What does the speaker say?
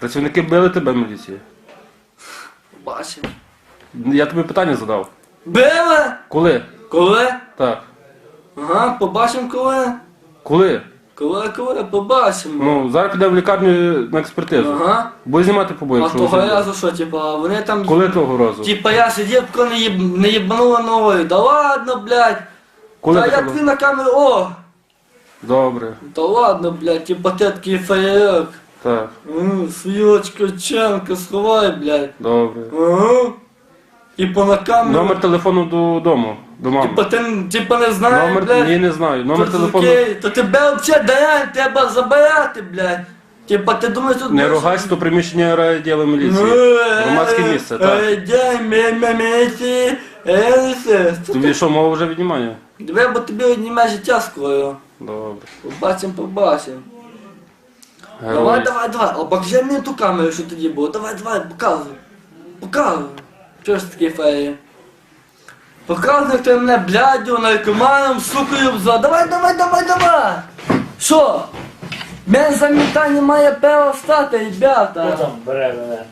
Працівники били тебе міліції. Бачив. Я тобі питання задав. Били? Коли? Коли? Так. Ага, побачимо коли. Коли? Коли, коли, побачимо. Ну, зараз підемо в лікарню на експертизу. Ага. Будеш знімати побої, А якщо того ви разу що, типа, вони там. Коли того разу? Типа я сидів, коли не, їб... не їбанула ногою. Да ладно, блядь. Коли Та таке я було? тобі на камеру, о! Добре. Та ладно, блядь, типа ти такий феєрок. Так, Ну, свілочка, ченка, сховай, блядь. добре. Ага. Типа на камеру. Номер телефону додому, до мами. Типа ти, типа не знаєш, Номер, блядь. ні, не знаю. Номер То телефону. окей, То тебе взагалі дай, треба забирати, блядь. Типа ти думаєш тут... Не ругайся, то приміщення райділу Ну, міліції. е, Громадське місце, так. е, Дай мені місці, е, все. Тобі що, мова вже віднімання? Диви, бо тобі одніме життя скоро. Добре. Побачимо, побачимо. Давай, давай, давай. А покажи мені ту камеру, що тоді було. Давай, давай, показуй. Показуй. Що ж такі феї? Показуй, хто мене блядю, наркоманом, сукою взяв. Давай, давай, давай, давай. Що? Мен замітання має право стати, ребята. Хто там бере мене?